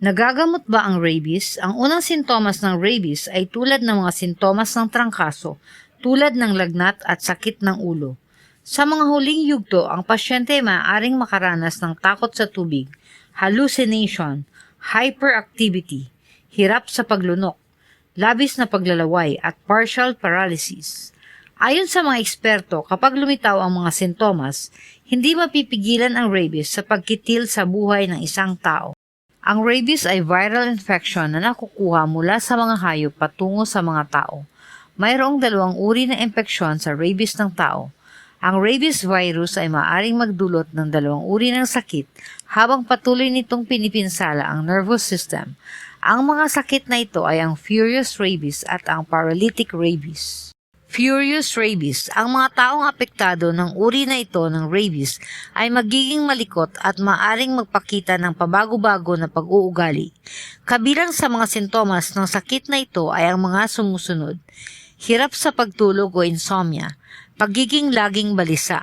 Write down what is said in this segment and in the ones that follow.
Nagagamot ba ang rabies? Ang unang sintomas ng rabies ay tulad ng mga sintomas ng trangkaso, tulad ng lagnat at sakit ng ulo. Sa mga huling yugto, ang pasyente ay maaaring makaranas ng takot sa tubig, hallucination, hyperactivity, hirap sa paglunok, labis na paglalaway at partial paralysis. Ayon sa mga eksperto, kapag lumitaw ang mga sintomas, hindi mapipigilan ang rabies sa pagkitil sa buhay ng isang tao. Ang rabies ay viral infection na nakukuha mula sa mga hayop patungo sa mga tao. Mayroong dalawang uri ng infeksyon sa rabies ng tao. Ang rabies virus ay maaaring magdulot ng dalawang uri ng sakit habang patuloy nitong pinipinsala ang nervous system. Ang mga sakit na ito ay ang furious rabies at ang paralytic rabies. Furious rabies. Ang mga taong apektado ng uri na ito ng rabies ay magiging malikot at maaring magpakita ng pabago-bago na pag-uugali. Kabilang sa mga sintomas ng sakit na ito ay ang mga sumusunod. Hirap sa pagtulog o insomnia, pagiging laging balisa,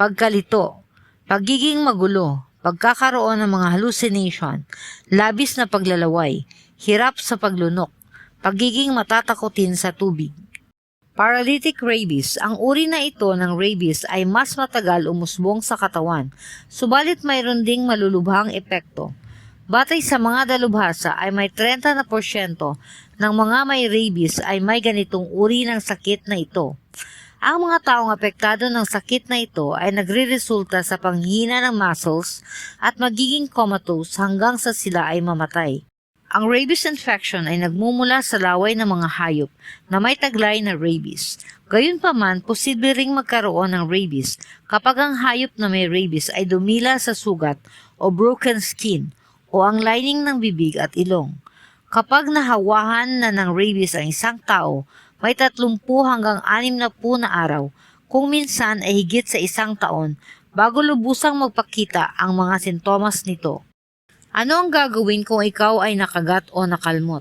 pagkalito, pagiging magulo, pagkakaroon ng mga hallucination, labis na paglalaway, hirap sa paglunok, pagiging matatakotin sa tubig. Paralytic rabies. Ang uri na ito ng rabies ay mas matagal umusbong sa katawan, subalit mayroon ding malulubhang epekto. Batay sa mga dalubhasa ay may 30 na porsyento ng mga may rabies ay may ganitong uri ng sakit na ito. Ang mga taong apektado ng sakit na ito ay nagre-resulta sa panghina ng muscles at magiging comatose hanggang sa sila ay mamatay. Ang rabies infection ay nagmumula sa laway ng mga hayop na may taglay na rabies. Gayunpaman, posible ring magkaroon ng rabies kapag ang hayop na may rabies ay dumila sa sugat o broken skin o ang lining ng bibig at ilong. Kapag nahawahan na ng rabies ang isang tao, may 30 hanggang 60 na araw, kung minsan ay higit sa isang taon, bago lubusang magpakita ang mga sintomas nito. Ano ang gagawin kung ikaw ay nakagat o nakalmot?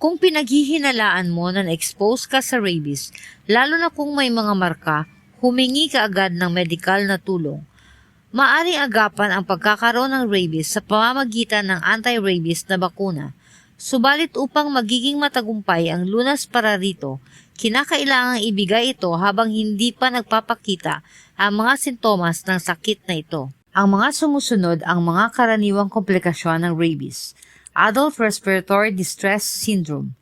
Kung pinaghihinalaan mo na na-expose ka sa rabies, lalo na kung may mga marka, humingi ka agad ng medikal na tulong. Maaring agapan ang pagkakaroon ng rabies sa pamamagitan ng anti-rabies na bakuna. Subalit upang magiging matagumpay ang lunas para rito, kinakailangang ibigay ito habang hindi pa nagpapakita ang mga sintomas ng sakit na ito. Ang mga sumusunod ang mga karaniwang komplikasyon ng rabies. Adult Respiratory Distress Syndrome,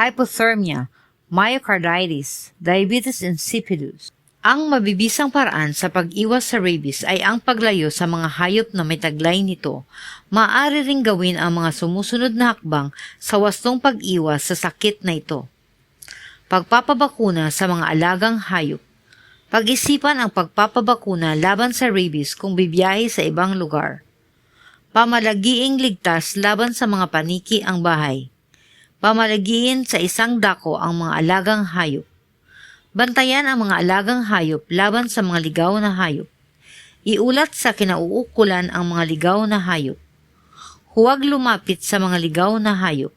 Hypothermia, Myocarditis, Diabetes insipidus. Ang mabibisang paraan sa pag-iwas sa rabies ay ang paglayo sa mga hayop na may taglay nito. Maaari ring gawin ang mga sumusunod na hakbang sa wastong pag-iwas sa sakit na ito. Pagpapabakuna sa mga alagang hayop. Pag-isipan ang pagpapabakuna laban sa rabies kung bibiyahe sa ibang lugar. Pamalagiing ligtas laban sa mga paniki ang bahay. Pamalagiin sa isang dako ang mga alagang hayop. Bantayan ang mga alagang hayop laban sa mga ligaw na hayop. Iulat sa kinauukulan ang mga ligaw na hayop. Huwag lumapit sa mga ligaw na hayop.